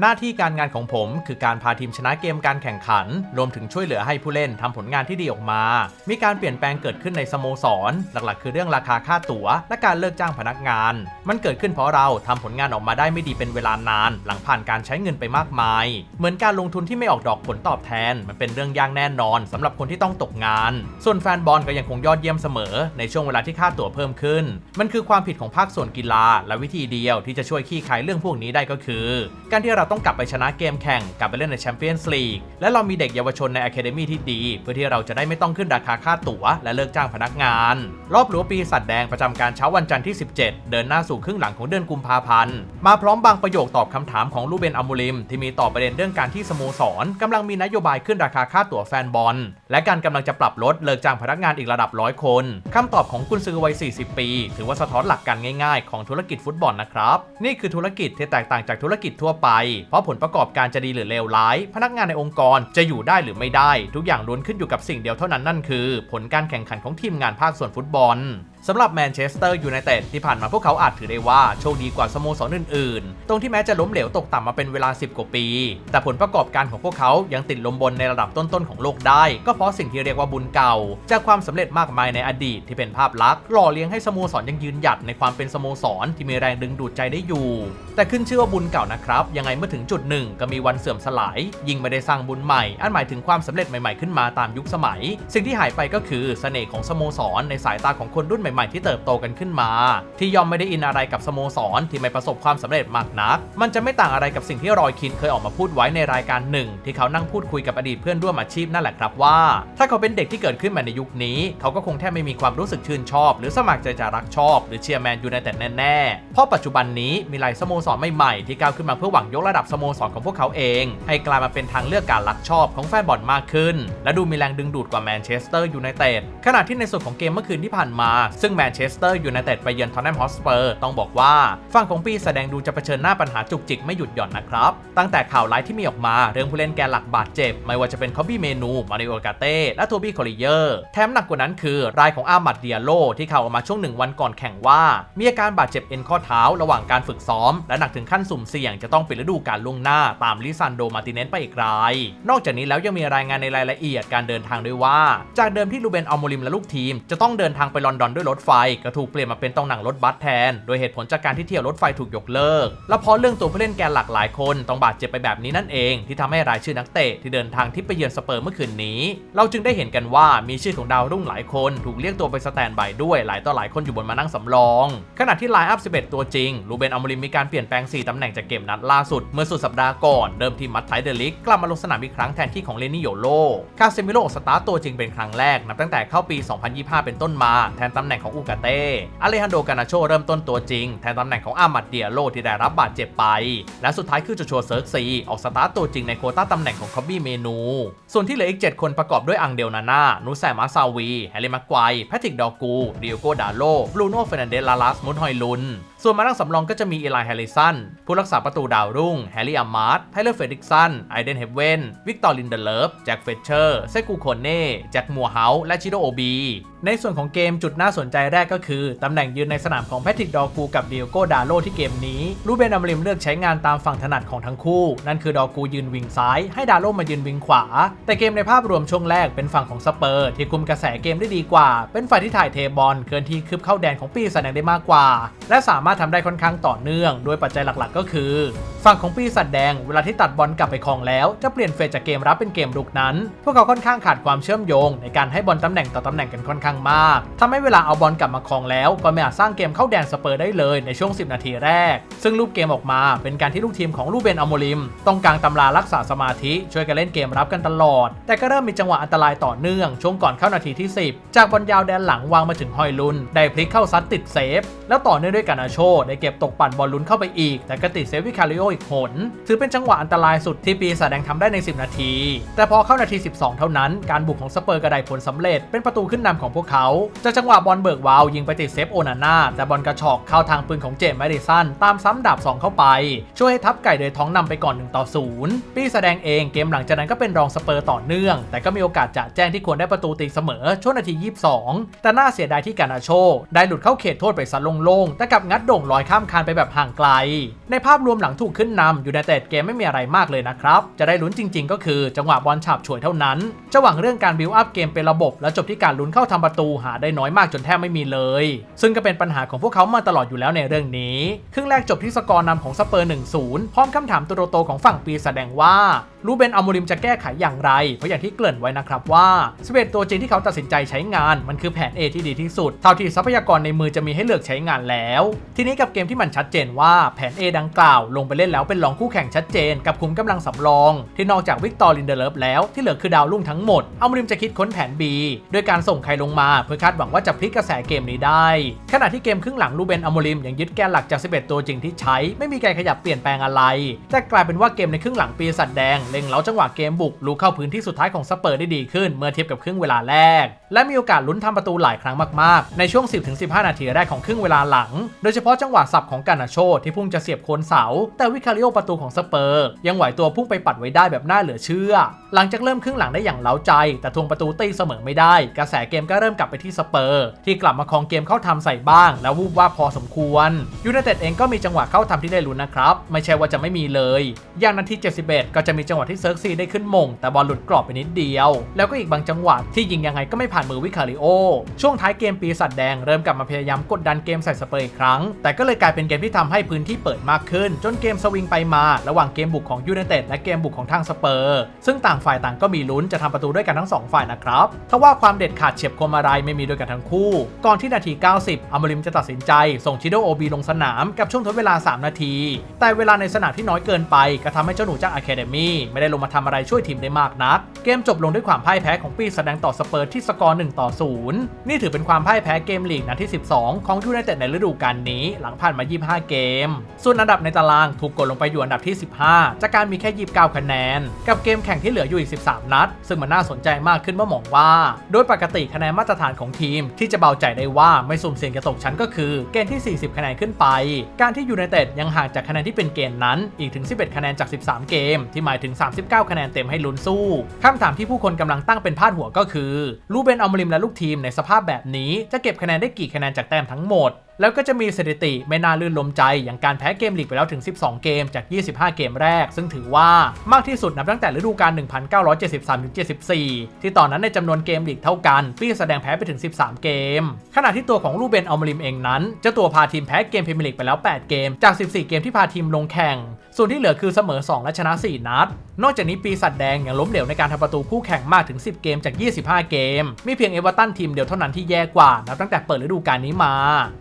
หน้าที่การงานของผมคือการพาทีมชนะเกมการแข่งขัน รวมถึงช่วยเหลือให้ผู้เล่นทำผลงานที่ดีออกมา มีการเปลี่ยนแปลงเกิดขึ้นในสโมสร หลักๆ คือเรื่องราคาค่าตั๋ว และการเลิกจ้างพนักงาน มันเกิดขึ้นเพราะเราทำผลงานออกมาได้ไม่ดีเป็นเวลานาน หลังผ่านการใช้เงินไปมากมาย เหมือนการลงทุนที่ไม่ออกดอกผลตอบแทน มันเป็นเรื่องยากแน่นอนสำหรับคนที่ต้องตกงาน ส่วนแฟนบอลก็ยังคงยอดเยี่ยมเสมอ ในช่วงเวลาที่ค่าตั๋วเพิ่มขึ้น มันคือความผิดของภาคส่วนกีฬา และวิธีเดียวที่จะช่วยขี้คายเรื่องพวกนี้ได้ก็คือ การที่เราต้องกลับไปชนะเกมแข่ง กลับไปเล่นในแชมเปี้ยนส์ลีก และเรามีเด็กเยาวชนในอะคาเดมี่ที่ดี เพื่อที่เราจะได้ไม่ต้องขึ้นราคาค่าตั๋ว และเลิกจ้างพนักงาน รอบหรั้วปีสัตว์แดงประจำการเช้าวันจันทร์ที่ 17 เดินหน้าสู่ครึ่งหลังของเดือนกุมภาพันธ์ มาพร้อมบางประโยคตอบคำถามของลูเบนอัมูลิม ที่มีต่อประเด็นเรื่องการที่สโมสรกำลังมีนโยบายขึ้นราคาค่าตั๋วแฟนบอล และการกำลังจะปรับลดเลิกจ้างพนักงานอีกระดับร้อยคนคำตอบของกุนซือวัย 40 ปี ถือว่าสะท้อนหลักการง่าย ๆ ของธุรกิจฟุตบอลนะครับนี่คือธุรกิจที่แตกต่างจากธุรกิจทั่วไปเพราะผลประกอบการจะดีหรือเลวร้าย พนักงานในองค์กรจะอยู่ได้หรือไม่ได้ ทุกอย่างล้วนขึ้นอยู่กับสิ่งเดียวเท่านั้นนั่นคือ ผลการแข่งขันของทีมงานภาคส่วนฟุตบอล สำหรับแมนเชสเตอร์ยูไนเต็ดที่ผ่านมาพวกเขาอาจถือได้ว่าโชคดีกว่าสโมสรอื่นๆ ตรงที่แม้จะล้มเหลวตกต่ำมาเป็นเวลา 10 กว่าปี แต่ผลประกอบการของพวกเขายังติดลมบนในระดับต้นๆของโลกได้ ก็เพราะสิ่งที่เรียกว่าบุญเก่า จากความสำเร็จมากมายในอดีตที่เป็นภาพลักษณ์หล่อเลี้ยงให้สโมสรยังยืนหยัดในความเป็นสโมสรที่มีแรงดึงดูดใจได้อยู่ แต่ขึ้นชื่อว่าบุญเก่านะครับยังไงเมื่อถึงจุดหนึ่งก็มีวันเสื่อมสลาย ยิ่งไม่ได้สร้างบุญใหม่ อันหมายถึงความสำเร็จใหม่ๆขึ้นมาตามยุคสมัย สิ่งที่หายไปก็คือเสน่ห์ของสโมสรในสายตาของคนรุ่นใหม่ๆที่เติบโตกันขึ้นมา ที่ยอมไม่ได้อินอะไรกับสโมสรที่ไม่ประสบความสำเร็จมากนัก มันจะไม่ต่างอะไรกับสิ่งที่รอยคินเคยออกมาพูดไว้ในรายการหนึ่ง ที่เขานั่งพูดคุยกับอดีตเพื่อนร่วมอาชีพนั่นแหละครับว่า ถ้าเขาเป็นเด็กที่เกิดขึ้นมาในยุคนี้ เขาก็คงแทบไม่มีความรู้สึกชื่นชอบ หรือสมัครใจจะรักชอบ หรือเชียร์แมนยูไนเต็ดแน่ๆเพราะปัจจุบันนี้มีหลายสโมสรใหม่ๆที่ก้าวขึ้นมาเพื่อหวังยกระดับสโมสรของพวกเขาเอง ให้กลายมาเป็นทางเลือกการรักชอบของแฟนบอลมากขึ้น และดูมีแรงดึงดูดกว่าแมนเชสเตอร์ยูไนเต็ดขณะที่ในส่วนของเกมเมื่อคืนที่ผ่านมาซึ่งแมนเชสเตอร์ยูไนเต็ดไปเยือนทอนแนมฮอสเปอร์ต้องบอกว่าฝั่งของปีแสดงดูจะเผชิญหน้าปัญหาจุกจิกไม่หยุดหย่อนนะครับ ตั้งแต่ข่าวร้ายที่มีออกมาเรื่องผู้เล่นแกนหลักบาดเจ็บ ไม่ว่าจะเป็นคอบบี้เมนู มาริโอกาเต้และโทบี้คอริเยอร์แถมหนักกว่านั้นคือ รายของอามัดเดียโลที่ข่าวออกมาช่วงหนึ่งวันก่อนแข่งว่า มีอาการบาดเจ็บเอ็นข้อเท้าระหว่างการฝึกซ้อม และหนักถึงขั้นสุ่มเสี่ยงจะต้องปิดฤดูกาลล่วงหน้าตามลิซันโดมาติเนสไปอีกราย นอกจากนี้แล้วยังมีรายงานในรายละเอียดการเดินทางด้วยว่า จากเดิมที่ลูเบนอัลโมริมและลูกทีมจะต้องเดินทางไปลอนดอนด้วยรถถไฟ ก็ถูกเปลี่ยนมาเป็นต้องนั่งรถบัสแทน โดยเหตุผลจากการที่เที่ยวรถไฟถูกยกเลิก และเพราะเรื่องตัวผู้เล่นแกนหลักหลายคนต้องบาดเจ็บไปแบบนี้นั่นเอง ที่ทำให้รายชื่อนักเตะที่เดินทางที่ไปเยือนสเปอร์เมื่อคืนนี้ เราจึงได้เห็นกันว่ามีชื่อของดาวรุ่งหลายคนถูกเรียกตัวไปสแตนบายด้วยหลายต่อหลายคนอยู่บนมานั่งสำรอง ขณะที่ไลน์อัพ 11 ตัวจริงลูเบนอัลโมริมมีการเปลี่ยนแปลง 4ตำแหน่งจากเกมนัดล่าสุดเมื่อสุดสัปดาห์ก่อนเดิมทีมมัตไทเดลิกกลับมาลงสนามอีกครั้งแทนที่ของเลนิโยโลคาเซมิโลสตาร์ตัวจริงเป็นครั้งแรกนับตั้งแต่เข้าปี 2025 เป็นต้นมาแทนตำแหน่งของอูกาเต้อเลฮันโดกานาโชเริ่มต้นตัวจริง แทนตำแหน่งของอามัดเดียโลที่ได้รับบาดเจ็บไป และสุดท้ายคือโจชัวเซิร์กซีออกสตาร์ตตัวจริงในโควต้าตำแหน่งของคอบบี้เมนู ส่วนที่เหลืออีก 7 คนประกอบด้วยอังเดลนาน่านูแซมาซาวีแฮร์รี่ม็กควแพทริกดอกูดิโอโกดาโลบรูโน่เฟรนันเดสลาลัสมุนฮอยลุน ส่วนมานั่งสำรองก็จะมีอีไลแฮร์ริสันผู้รักษาประตูดาวรุ่งแฮร์รี่อามาร์ตไทเลอร์เฟรดิกสันไอเดนเฮเวนวิกตอร์ลินเดเลฟแจ็คเฟเชอร์เซกูโคเน่แจ็คมัวเฮาและชิโดโอบีในส่วนของเกมจุดน่าสนใจแรกก็คือ ตำแหน่งยืนในสนามของแพทริกดอกูกับเดิโอโกดาโลที่เกมนี้ รูเบนอัมริมเลือกใช้งานตามฝั่งถนัดของทั้งคู่ นั่นคือดอกูยืนวิงซ้าย ให้ดาโลมายืนวิงขวา แต่เกมในภาพรวมช่วงแรกเป็นฝั่งของสเปอร์ ที่คุมกระแสเกมได้ดีกว่า เป็นฝ่ายที่ถ่ายเทบอลเคลื่อนที่คืบเข้าแดนของปีศาจแดงได้มากกว่า และสามารถทำได้ค่อนข้างต่อเนื่อง โดยปัจจัยหลักๆ ก็คือ ฝั่งของปีศาจแดงเวลาที่ตัดบอลกลับไปครองแล้ว จะเปลี่ยนเฟสจากเกมรับเป็นเกมรุกนั้น พวกเขาค่อนข้างขาดความเชื่อมโยง ในการให้บอลตำแหน่งต่อตำแหน่งกันค่อนข้างมากทำให้เวลาเอาบอลกลับมาครองแล้วก็ไม่อาจสร้างเกมเข้าแดนสเปอร์ได้เลยในช่วง 10 นาทีแรก ซึ่งรูปเกมออกมาเป็นการที่ลูกทีมของลูเบนอโมริม ต้องกางตำรารักษาสมาธิช่วยกันเล่นเกมรับกันตลอด แต่ก็เริ่มมีจังหวะอันตรายต่อเนื่องช่วงก่อนเข้านาทีที่ 10 จากบอลยาวแดนหลังวางมาถึงฮอยลุน ได้พลิกเข้าซัดติดเซฟ แล้วต่อเนื่องด้วยกานาโชได้เก็บตกปั่นบอลลุนเข้าไปอีก แต่ก็ติดเซฟวิคาริโออีกหนถือเป็นจังหวะอันตรายสุดที่ปีศาจแดงทำได้ใน 10 นาที แต่พอเข้านาที 12 เท่านั้นการบุกของสเปอร์กระไดผลสำเร็จเป็นประตูขึ้นนำของพวกเขาจากจังหวะบอลเบิร์กวาวยิงไปติดเซฟโอนาน่าแต่บอลกระชอกเข้าทางปืนของเจมส์แมดิสันตามซ้ำดาบ 2 เข้าไป ช่วยให้ทัพไก่เดยท้องนำไปก่อน1ต่อ0ปีแสดงเองเกมหลังจากนั้นก็เป็นรองสเปอร์ต่อเนื่อง แต่ก็มีโอกาสจะแจ้งที่ควรได้ประตูตีเสมอช่วงนาที 22 แต่น่าเสียดายที่กานาโช ได้หลุดเข้าเขตโทษไปซัดโล่งๆแต่กับงัดโด่งลอยข้ามคานไปแบบห่างไกล ในภาพรวมหลังถูกขึ้นนำอยู่ในแต่เกมไม่มีอะไรมากเลยนะครับจะได้ลุ้นจริง ๆ ก็คือจังหวะบอลฉาบฉวยเท่านั้นจะหวังเรื่องการบิวอัพเกมเป็นระบบและจบที่การลุ้นเข้าทำประตูหาได้น้อยมากจนแทบไม่มีเลย ซึ่งก็เป็นปัญหาของพวกเขามาตลอดอยู่แล้วในเรื่องนี้ ครึ่งแรกจบที่สกอร์นำของสเปอร์ 1-0 พร้อมคำถามตัวโตๆของฝั่งปีแสดงว่า รูเบนอัลโมริมจะแก้ไขอย่างไร เพราะอย่างที่เกริ่นไว้นะครับว่า11ตัวจริงที่เขาตัดสินใจใช้งาน มันคือแผน A ที่ดีที่สุด เท่าที่ทรัพยากรในมือจะมีให้เลือกใช้งานแล้ว ทีนี้กับเกมที่มันชัดเจนว่าแผน A ดังกล่าว ลงไปเล่นแล้วเป็นรองคู่แข่งชัดเจน กับคุมกำลังสำรอง ที่นอกจากวิกตอร์ลินเดเลฟแล้วที่เหลือคือดาวรุ่งทั้งหมดอัลโมริมจะคิดค้นแผน B ด้วยการส่งใครลงมา เพื่อคาดหวังว่าจะพลิกกระแสเกมนี้ได้ ขณะที่เกมครึ่งหลังลูเบนอัลโมริมยังยึดแกนหลักจาก11ตัวจริงที่ใช้ ไม่มีการขยับเปลี่ยนแปลงอะไรแต่กลายเป็นว่าเกมในครึ่งหลังปีศาจแดงเล็งเล้าจังหวะเกมบุกลุกเข้าพื้นที่สุดท้ายของสเปอร์ได้ดีขึ้นเมื่อเทียบกับครึ่งเวลาแรก และมีโอกาสลุ้นทำประตูหลายครั้งมากๆ ในช่วง 10-15 นาทีแรกของครึ่งเวลาหลัง โดยเฉพาะจังหวะสับของกานาโชที่พุ่งจะเสียบโคนเสา แต่วิคาริโอประตูของสเปอร์ ยังไหวตัวพุ่งไปปัดไว้ได้แบบน่าเหลือเชื่อ หลังจากเริ่มครึ่งหลังได้อย่างเล้าใจ แต่ทวงประตูตีเสมอไม่ได้ กระแสเกมก็เริ่มกลับไปที่สเปอร์ ที่กลับมาครองเกมเข้าทำใส่บ้าง แล้ววูบว่าพอสมควรยูไนเต็ดเองก็มีจังหวะเข้าทำที่ได้ลุ้นนะครับไม่ใช่ว่าจะไม่มีเลย อย่างนาที 71 ก็จะมีจังหวะที่เซิร์กซีได้ขึ้นมง แต่บอลหลุดกรอบไปนิดเดียว แล้วก็อีกบางจังหวะที่ยิงยังไงก็ไม่ผ่านมือวิคาริโอ ช่วงท้ายเกมปีศาจแดงเริ่มกลับมาพยายามกดดันเกมใส่สเปอร์อีกครั้ง แต่ก็เลยกลายเป็นเกมที่ทำให้พื้นที่เปิดมากขึ้น จนเกมสวิงไปมา ระหว่างเกมบุกของยูไนเต็ดและเกมบุกของทางสเปอร์ซึ่งต่างฝ่ายต่างก็มีลุ้นจะทำประตูด้วยกันทั้งสองฝ่ายนะครับทว่าความเด็ดขาดเฉียบคมอะไรไม่มีด้วยกันทั้งคู่ ก่อนที่นาที 90อัมริมจะตัดสินใจ ส่งชิโดโอบีลงสนามกับช่วงทดเวลา 3 นาที แต่เวลาในสนามที่น้อยเกินไปก็ทำให้เจ้าหนูจากอะคาเดมี่ไม่ได้ลงมาทำอะไรช่วยทีมได้มากนัก เกมจบลงด้วยความพ่ายแพ้ของปีแสดงต่อสเปอร์ที่สกอร์1ต่อ0นี่ถือเป็นความพ่ายแพ้เกมลีกนัดที่ 12 ของยูไนเต็ดในฤดูกาลนี้ หลังผ่านมา 25 เกม ส่วนอันดับในตารางถูกกดลงไปอยู่อันดับที่ 15 จากการมีแค่ 29 คะแนน กับเกมแข่งที่เหลืออยู่อีก 13 นัด ซึ่งมันน่าสนใจมากขึ้นเมื่อมองว่า โดยปกติคะแนนมาตรฐานของทีม ที่จะเบาใจได้ว่าไม่สุ่มเสี่ยงจะตกชั้นก็คือเกณฑ์ที่ 40 คะแนนขึ้นไป การที่ยูไนเต็ดยังห่างจากคะแนนที่เป็นเกณฑ์นั้นอีกถึง 11 คะแนนจาก 13 เกม ที่หมายถึง39 คะแนนเต็มให้ลุ้นสู้คำถามที่ผู้คนกำลังตั้งเป็นพาดหัวก็คือลูเบนอมริมและลูกทีมในสภาพแบบนี้จะเก็บคะแนนได้กี่คะแนนจากแต้มทั้งหมด แล้วก็จะมีสถิติไม่น่าลื่นลมใจ อย่างการแพ้เกมลีกไปแล้วถึง 12 เกมจาก 25 เกมแรก ซึ่งถือว่ามากที่สุดนับตั้งแต่ฤดูกาล 1973-74 ที่ตอนนั้นในจำนวนเกมลีกเท่ากัน ปีแสดงแพ้ไปถึง 13 เกม ขณะที่ตัวของลูเบนอัลมริมเองนั้นเจ้าตัวพาทีมแพ้เกมพรีเมียร์ลีกไปแล้ว 8 เกมจาก 14 เกมที่พาทีมลงแข่ง ส่วนที่เหลือคือเสมอ 2 และชนะ 4 นัด นอกจากนี้ปีสัตว์แดงยังล้มเหลวในการทำประตูคู่แข่งมากถึง 10 เกมจาก 25 เกม มีเพียงเอเวอร์ตันทีมเดียวเท่านั้นที่แย่กว่านับตั้งแต่เปิดฤดูกาลนี้มา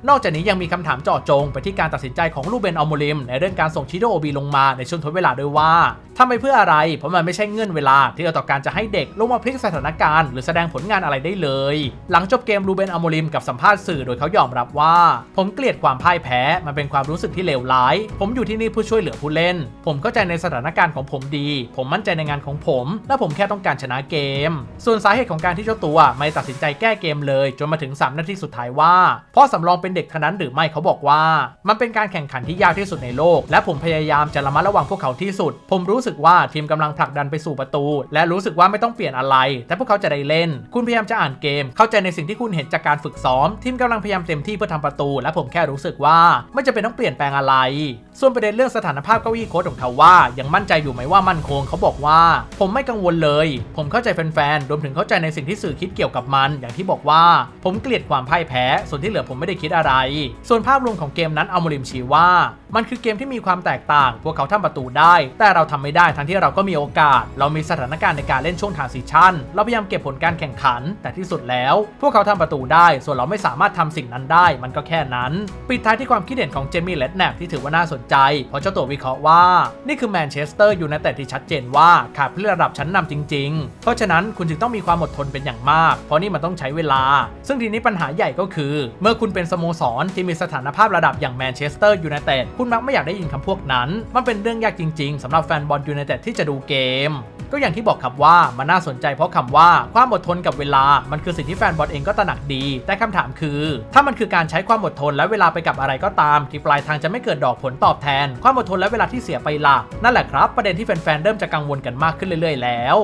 นอกจากนี้ยังมีคำถามเจาะจงไปที่การตัดสินใจของลูเบนอัลโมริมในเรื่องการส่งชิโดโอบีลงมาในช่วงทดเวลาด้วยว่าทำไปเพื่ออะไร เพราะมันไม่ใช่เงื่อนเวลาที่เราต่อการจะให้เด็กลงมาพลิกสถานการณ์หรือแสดงผลงานอะไรได้เลย หลังจบเกมลูเบนอัลโมริมกับสัมภาษณ์สื่อโดยเขายอมรับว่า ผมเกลียดความพ่ายแพ้ มันเป็นความรู้สึกที่เลวร้าย ผมอยู่ที่นี่เพื่อช่วยเหลือผู้เล่น ผมเข้าใจในสถานการณ์ของผมดี ผมมั่นใจในงานของผม และผมแค่ต้องการชนะเกม ส่วนสาเหตุของการที่เจ้าตัวไม่ตัดสินใจแก้เกมเลย จนมาถึง 3 นาทีสุดท้ายว่าเพราะสำรองเป็นเด็กเท่านั้นหรือไม่เขาบอกว่า มันเป็นการแข่งขันที่ยากที่สุดในโลก และผมพยายามจะระมัดระวังพวกเขาที่สุด ผมรู้สึกว่าทีมกำลังผลักดันไปสู่ประตู และรู้สึกว่าไม่ต้องเปลี่ยนอะไร แต่พวกเขาจะได้เล่น คุณพยายามจะอ่านเกม เข้าใจในสิ่งที่คุณเห็นจากการฝึกซ้อม ทีมกำลังพยายามเต็มที่เพื่อทำประตู และผมแค่รู้สึกว่าไม่จะเป็นต้องเปลี่ยนแปลงอะไร ส่วนประเด็นเรื่องสถานภาพเก้าอี้โค้ชของเขาว่ายังมั่นใจอยู่ไหมว่ามั่นคงเขาบอกว่า ผมไม่กังวลเลย ผมเข้าใจแฟนๆรวมถึงเข้าใจในสิ่งที่สื่อคิดเกี่ยวกับมัน อย่างที่บอกว่า ผมเกลียดความพ่ายแพ้ ส่วนที่เหลือผมไม่ได้คิดอะไรส่วนภาพรวมของเกมนั้นอัลโมริมชี้ว่า มันคือเกมที่มีความแตกต่าง พวกเขาทำประตูได้ แต่เราทำไม่ได้ทั้งที่เราก็มีโอกาส เรามีสถานการณ์ในการเล่นช่วงทางซีชั่น เราพยายามเก็บผลการแข่งขัน แต่ที่สุดแล้ว พวกเขาทำประตูได้ ส่วนเราไม่สามารถทำสิ่งนั้นได้ มันก็แค่นั้น ปิดท้ายที่ความคิดเห็นของเจมี่เลดแนบที่ถือว่าน่าสนใจ เพราะเจ้าตัววิเคราะห์ว่า นี่คือแมนเชสเตอร์ยูไนเต็ดที่ชัดเจนว่าขาดผู้เล่นระดับชั้นนำจริง ๆ เพราะฉะนั้นคุณจึงต้องมีความอดทนเป็นอย่างมาก เพราะนี่มันต้องใช้เวลา ซึ่งทีนี้ปัญหาใหญ่ก็คือ เมื่อคุณเป็นสโมสรที่มีสถานภาพระดับอย่างแมนเชสเตอร์ยูไนเต็ดคุณมักไม่อยากได้ยินคำพวกนั้น มันเป็นเรื่องยากจริงๆสำหรับแฟนบอลยูไนเต็ดที่จะดูเกม ก็อย่างที่บอกครับว่ามันน่าสนใจเพราะคำว่าความอดทนกับเวลา มันคือสิ่งที่แฟนบอลเองก็ตระหนักดี แต่คำถามคือ ถ้ามันคือการใช้ความอดทนและเวลาไปกับอะไรก็ตาม ที่ปลายทางจะไม่เกิดดอกผลตอบแทน ความอดทนและเวลาที่เสียไปล่ะนั่นแหละครับ ประเด็นที่แฟนๆเริ่มจะกังวลกันมากขึ้นเรื่อยๆ แล้ว